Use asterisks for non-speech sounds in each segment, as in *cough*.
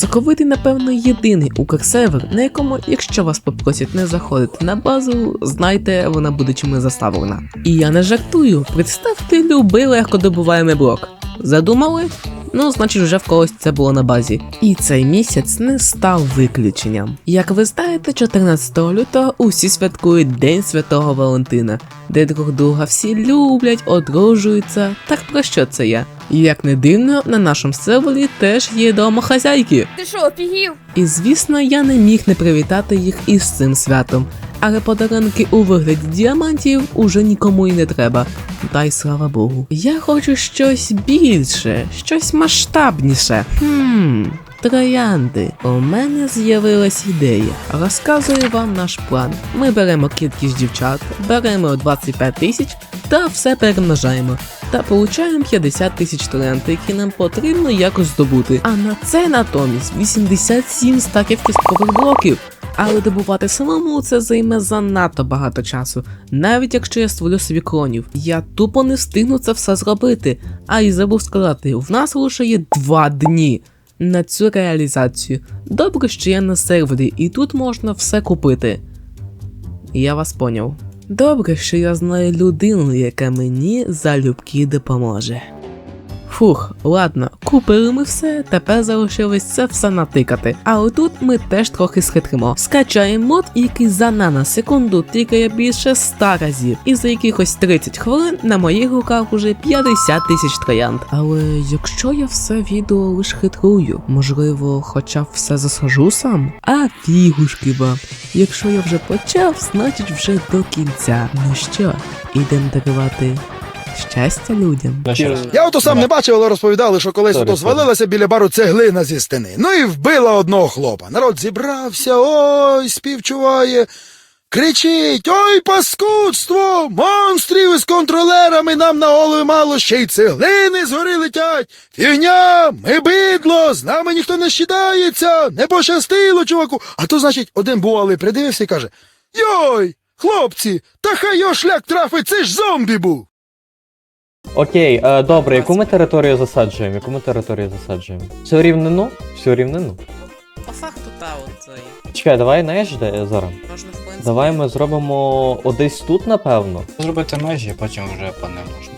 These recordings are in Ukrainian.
Соковитий, напевно, єдиний укрсервер, на якому, якщо вас попросять не заходити на базу, знайте, вона буде чимось заставлена. І я не жартую, представте любий легкодобуваємий блок. Задумали? Ну, значить, вже в когось це було на базі. І цей місяць не став виключенням. Як ви знаєте, 14 лютого усі святкують День Святого Валентина, де друг друга всі люблять, одружуються. Так про що це я? І як не дивно, на нашому сервері теж є домохазяйки. Ти що, офігів? І звісно, я не міг не привітати їх із цим святом. Але подарунки у вигляді діамантів уже нікому й не треба. Та й слава Богу. Я хочу щось більше, щось масштабніше. Хм. Троянди, у мене з'явилась ідея. Розказую вам наш план. Ми беремо кількість дівчат, беремо 25 тисяч та все перемножаємо. Та получаємо 50 тисяч троянд, які нам потрібно якось здобути. А на це натомість 87 стаків кісткових блоків. Але добувати самому це займе занадто багато часу, навіть якщо я створю собі клонів. Я тупо не встигну це все зробити. А і забув сказати, в нас лише є два дні на цю реалізацію. Добре, що я на сервері, і тут можна все купити. Я вас поняв. Добре, що я знаю людину, яка мені залюбки допоможе. Фух, ладно, купили ми все, тепер залишилось це все натикати. А отут ми теж трохи схитримо. Скачаємо мод, який за наносекунду тикає більше 100 разів, і за якихось 30 хвилин на моїх руках уже 50 тисяч троянд. Але якщо я все відео лиш хитрую, можливо, хоча б все засажу сам? А фігушки вам. Якщо я вже почав, значить вже до кінця. Ну що, ідемо дарувати щастя людям. Я ото сам не бачив, але розповідали, що колись ото звалилася біля бару цеглина зі стени. Ну і вбила одного хлопа. Народ зібрався, ой, співчуває. Кричить: Ой, паскудство! Монстрів із контролерами нам на голови мало, ще й цеглини згори летять. Фігня, ми бидло, з нами ніхто не щитається, не пощастило, чуваку. А то, значить, один бувалий придивився і каже: Йой, хлопці, та хай його шлях трафить, це ж зомбі був. Окей, е, добре, яку ми територію засаджуємо? Яку ми територію засаджуємо? Всю рівнину? Всю рівнину? По факту та от цей. Чекай, давай знаєш де зараз? Можна в принципі. Давай ми зробимо одесь тут, напевно. Зробити межі, потім вже по ним можна.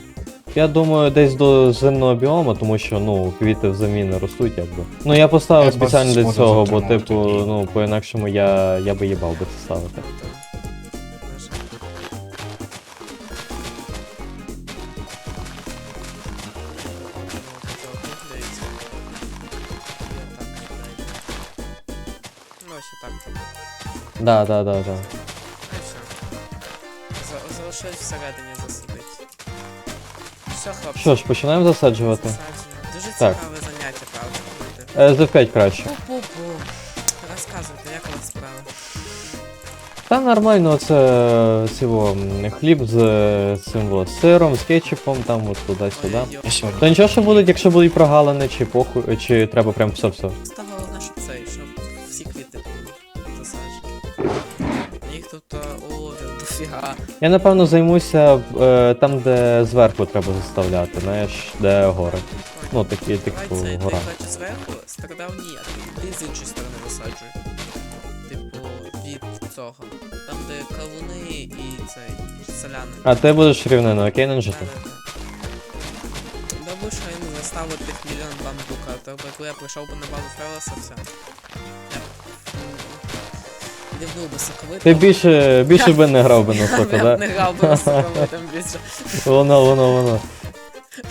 Я думаю, десь до зимного біому, тому що ну квіти в зимі не ростуть, якби. Ну я поставив Я спеціально для цього, бо затримати типу, ну по-інакшому я, я би їбав би це ставити. Да, да, да, да. Залишилось всередині засадити. Все, хлопці. Що ж, починаємо засаджувати? Дуже Так. цікаве заняття, правда. буде. Е, Z5 краще. Пу-пу-пу. Розказуйте, як у вас справи? Та нормально, це цього м, хліб з е, цим от, сиром, з кетчупом, там от туди-сюди. То нічого, що будуть, якщо будуть прогалини, чи похуй, чи треба прям все-все. Та головне, щоб Я напевно займуся е, там, де зверху треба заставляти, знаєш, де гори. Ну, такі, Давай типу, цей, гора. ти хочеш зверху, стародавні, а ти з іншої сторони висаджуй. Типу, від цього. Там, де кавуни і цей, соляни. А ти будеш рівнина, окей, нанжити? Добре, що він заставив тих мільйон бамбука, то би коли я прийшов би на базу Фелоса, все. Я не внув би. Ти більше, більше би не грав би на *laughs* б да? не грав би на соковитим більше. Воно, воно, воно.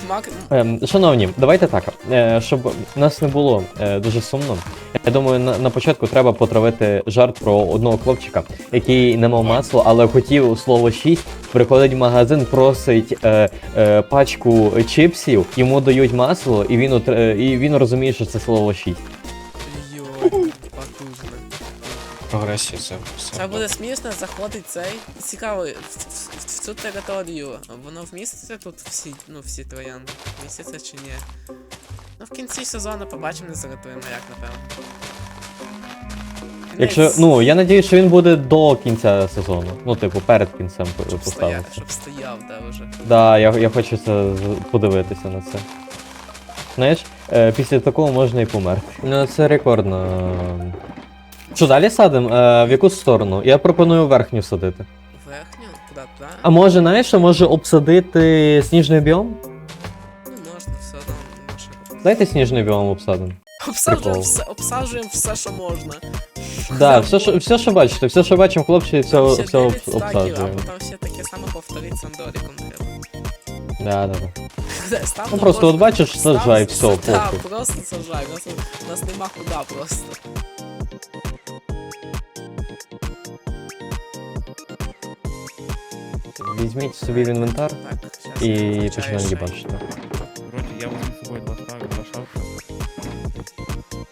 Мак... Ем, шановні, давайте так, е, щоб нас не було е, дуже сумно. Я думаю, на, на початку треба потравити жарт про одного хлопчика, який не мав масла, але хотів слово 6, приходить в магазин, просить е, е, пачку чипсів, йому дають масло, і він, е, і він розуміє, що це слово 6. Йой. Прогресія це все. Це буде смішно, заходить цей. Цікаво, в, в, в цю територію воно вміститься тут всі, ну, всі троянди? Вміститься чи ні? Ну, в кінці сезону побачимо, не зарятуємо, як напевно. Якщо, ну, я надію, що він буде до кінця сезону. Ну, типу, перед кінцем щоб стояв, поставиться. щоб стояв, да, вже. Да, я, я хочу це з- подивитися на це. Знаєш, Е, після такого можна і померти. Ну, це рекордно. Що далі садимо? Е, в яку сторону? Я пропоную верхню садити. Верхню? Куди туди? А може, знаєш, що може обсадити сніжний біом? Ну можна, все одно може. Дайте сніжний біом обсадимо. Обсаджуємо Прикол. все, обсаджуємо все, що можна. Да, все, що, все, що бачите, все, що бачимо, хлопці, все, Там все ще об- 9 стаків, а потім ще таке саме повторить з Андоріком треба. Да, да, да. Став Ну просто от бачиш, саджай, все, Да, похуй. просто саджай, у нас, у нас нема куди просто. Візьміть собі в інвентар Так, щас і починаємо їбачити. Вроді я возьму з собою два ставки, два шавка.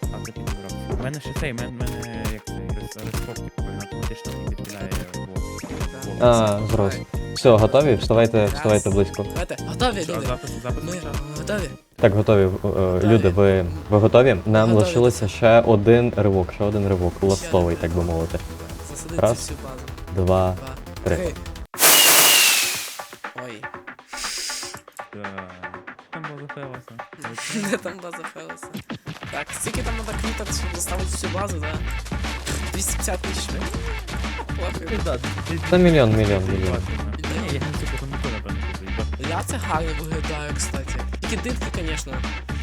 А ти підібрав. У мене ще цей, у мене, мене як цей рес- розкопки, він автоматично не підпіляє вот. А, зрос. Все, готові? Вставайте, вставайте близько. Давайте, готові, Що, люди? запис, запис Ми почав? готові? Так, готові. е, Люди, ви, ви готові? Нам Готові. лишилося ще один ривок, ще один ривок, ластовий, так би мовити. Засадити Раз. всю базу. Два. Два, три. три. Ой, Так. Там було зафейлося. де там база Фелоса? *laughs* Так, скільки там треба кліток, щоб заставити всю базу, да? 250 тисяч. Похуй. Та мільйон, мільйон, мільйон. Я не цю поконку, напевно, буду їбати. Я це гарно виглядаю, кстати. Тільки дитки, звісно,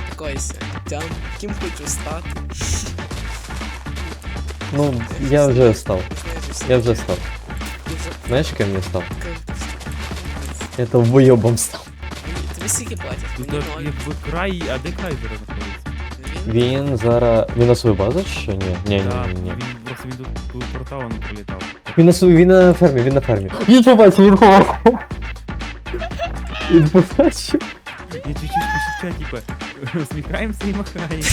такоїся. Тям, ким хочу стати. Ну, я вже став. Я вже став. Знаєш, ким я став? Я довбойобом став. Тобі скільки платять? Тут Мені ноль. якби край, а де край зараз знаходиться? Він? Зараз. Він на свою базу чи? Ні, ні, ні, ні, ні. Він просто тут тут порталом не прилітав. Він на він на фермі, він на фермі. Він побачив, він ховав. Він побачив. Я чуть-чуть пошуча, типа, усміхаємося і махаємо.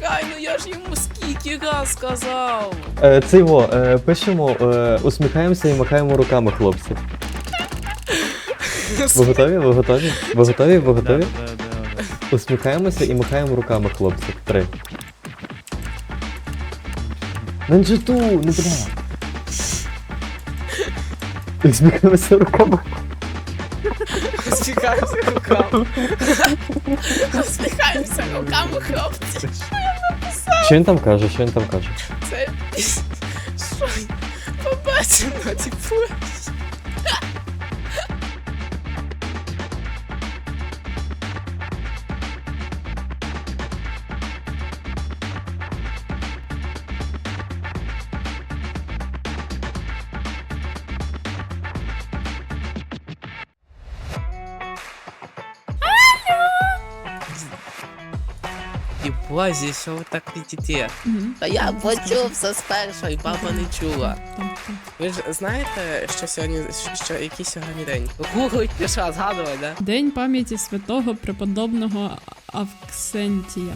Край, ну я ж йому скільки раз сказав. Е, це його, е, пишемо, е, усміхаємося і махаємо руками, хлопці. Ви готові? Ви готові? Ви готові? Ви да, да, да. Усміхаємося і махаємо руками, хлопці. Три. Нанджиту, не бля. Усміхаємося руками. Усміхаємося руками. Усміхаємося руками, хлопці. Що він там каже? Що він там каже? Це що? Побачимо, типу. І бозі, що ви так летите? Та я почув все спершу, і баба не чула. Ви ж знаєте, що сьогодні, що який сьогодні день? Гуглить, що, згадувай, да? День пам'яті святого преподобного Авксентія.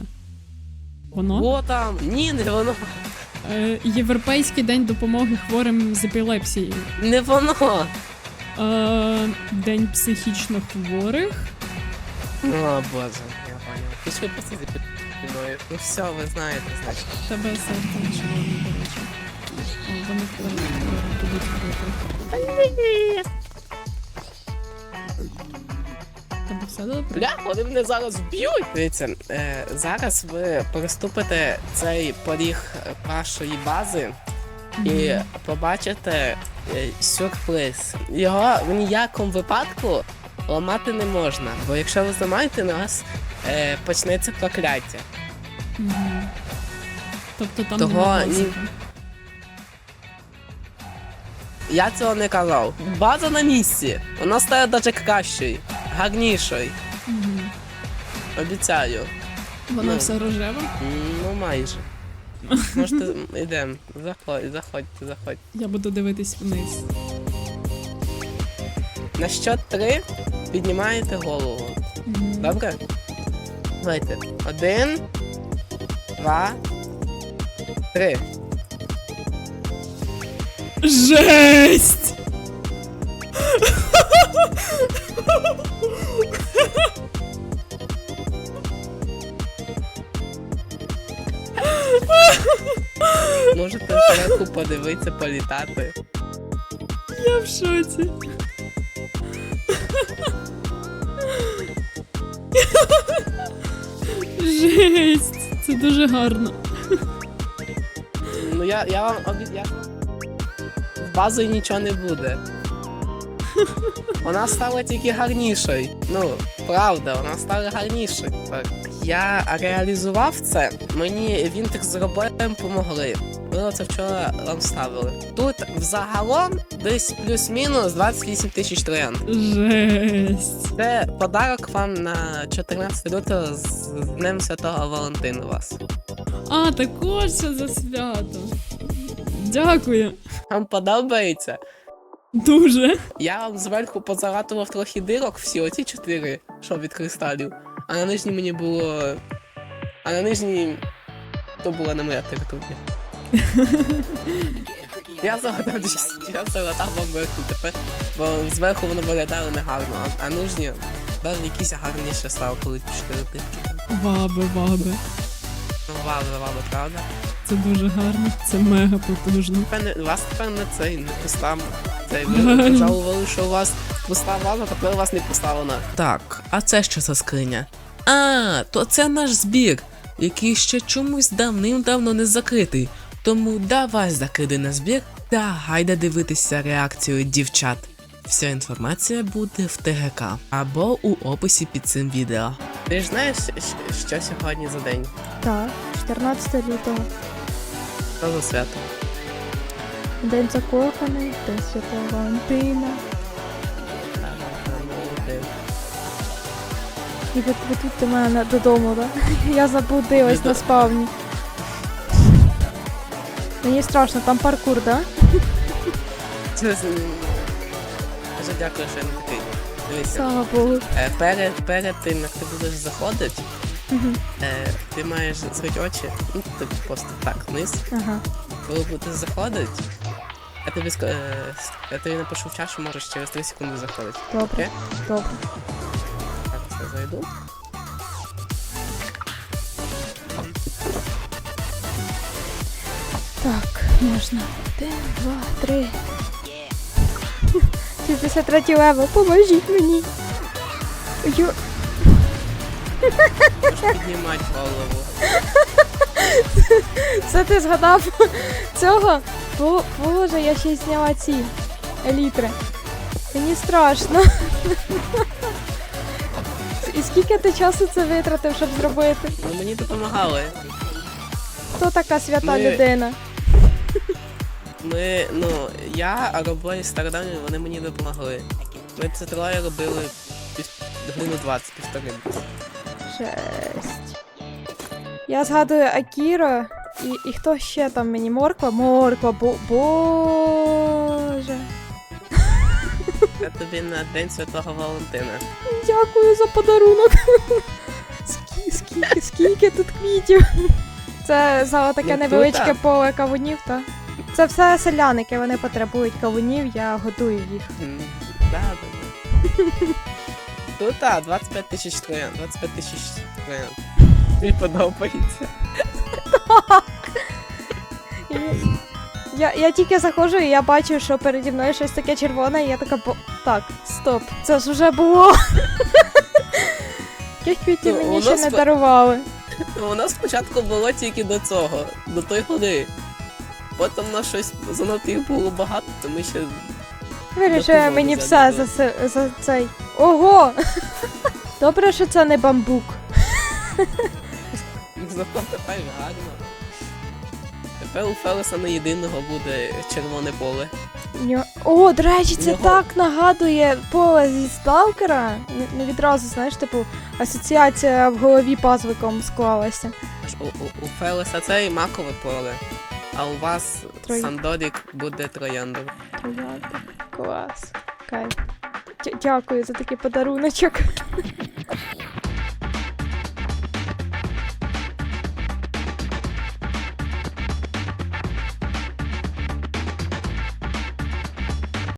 Воно? О, там, ні, не воно, Е, Європейський день допомоги хворим з епілепсією. не воно. Е, День психічно хворих. О, боже, я понял. Пішли посидіти під мною. Ну все, ви знаєте, значить. Тебе серце не червоне, до речі. О, Вони. Тебе все добре? Бля, вони мене зараз вб'ють. Дивіться, е, зараз ви переступите цей поріг вашої бази і побачите е, сюрприз. Його в ніякому випадку ламати не можна, бо якщо ви зламаєте нас, е, почнеться прокляття. Мгм. Тобто там Того нема ні-. Я цього не казав. База на місці. Вона стає навіть кращою, гарнішою. Мгм. Обіцяю. Вона Ну. вся рожева. Ну майже. Можете йдемо. Заходь, заходьте, заходьте. Я буду дивитись вниз. На що три піднімаєте голову. Мгм. Добре? Давайте. Один, два, три. Жесть! Можете зверху подивитися, політати. Я в шоці. Жесть! Це дуже гарно. Ну я, я вам обіцяю. З базою нічого не буде. Вона стала тільки гарнішою. Ну, правда, вона стала гарнішою. Я реалізував це, мені Вінтекс з Робоєм помогли. Ми це вчора вам ставили. Тут взагалом десь плюс-мінус 28 тисяч троян. Жесть. Це подарок вам на 14 лютого з Днем Святого Валентина вас. А, також це за свято. Дякую. Вам подобається? Дуже. Я вам зверху позаратував трохи дирок, всі оці чотири, що від кристалів. А на нижній мені було. А на нижній. То була не моя територія. Я загадав я загадав вам верху тепер, бо зверху воно виглядало негарно, а, а нижні навіть якісь гарніше стало, коли чотири типки. Ваби, ваби. Ну, вали, вали, правда? Це дуже гарно. Це мега потужно. Тепер не- вас тепер не цей, не пуста. Цей Реально. *laughs* ви жалували, що у вас пуста ваза, тепер у вас не пуста вона. Так, а це що за скриня? А, то це наш збір, який ще чомусь давним-давно не закритий. Тому давай закиди на збір та гайда дивитися реакцію дівчат. Вся інформація буде в ТГК або у описі під цим відео. Ти ж знаєш, що сьогодні за день? Так, 14 лютого. Що за свято? День закоханий, День Святого Валентина. І ви, тут до мене додому, так? *laughs* Я заблудилась на спавні. Мені страшно, там паркур, да? Це Дуже дякую, що я не такий. Слава Богу. Е, Перед, перед тим, як ти будеш заходити, Мгм. е, ти маєш закрити очі, ну, ти просто так, вниз. Ага. Коли будеш заходити, я тобі, ск- е, с- я тобі напишу в чашу, можеш через 3 секунди заходити. Добре, Окей? добре. Так, це зайду. Так, можна. Один, два, три. 63 *laughs* левел, поможіть мені. Можеш піднімати голову. Це ти згадав *laughs* цього? Бо, боже, я ще й зняла ці елітри. Мені страшно. *laughs* І скільки ти часу це витратив, щоб зробити? Ну мені допомагали. Хто така свята Ми- людина? Ми, ну, я, Робой і Стардані, вони мені допомогли. Ми це троє робили пів- годину 20, півтори. Жесть. Я згадую Акіро і, і хто ще там мені? Морква? Морква, бо. Боже. Це тобі на День Святого Валентина. Дякую за подарунок. Скі, скільки, скільки тут квітів. Це за таке Ну, невеличке поле кавунів, та. Це все селяники, вони потребують кавунів, я годую їх. Да, да, *laughs* так, 25 тисяч троян, 25 тисяч троян. Мені подобається. *laughs* Я, я тільки заходжу і я бачу, що переді мною щось таке червоне, і я така бо. Так, стоп, це ж вже було. *laughs* Таких квітів Ну, мені ще не дарували. У нас спочатку було тільки до цього, до той ходи. Потім на щось занадто їх було багато, то ми ще Вирішує мені все за, се- за цей. Ого! *laughs* Добре, що це не бамбук. зато тепер гарно. Тепер у Фелеса не єдиного буде червоне поле. Ньо- О, до речі, це Нього- так нагадує поле зі сталкера. Не, не відразу, знаєш, типу, асоціація в голові пазвиком склалася. Аж У, у, у Фелеса це і макове поле, а у вас Троя- Сандорік буде трояндом. Троянда. Клас. Кайф. Дя- Дякую за такий подаруночок.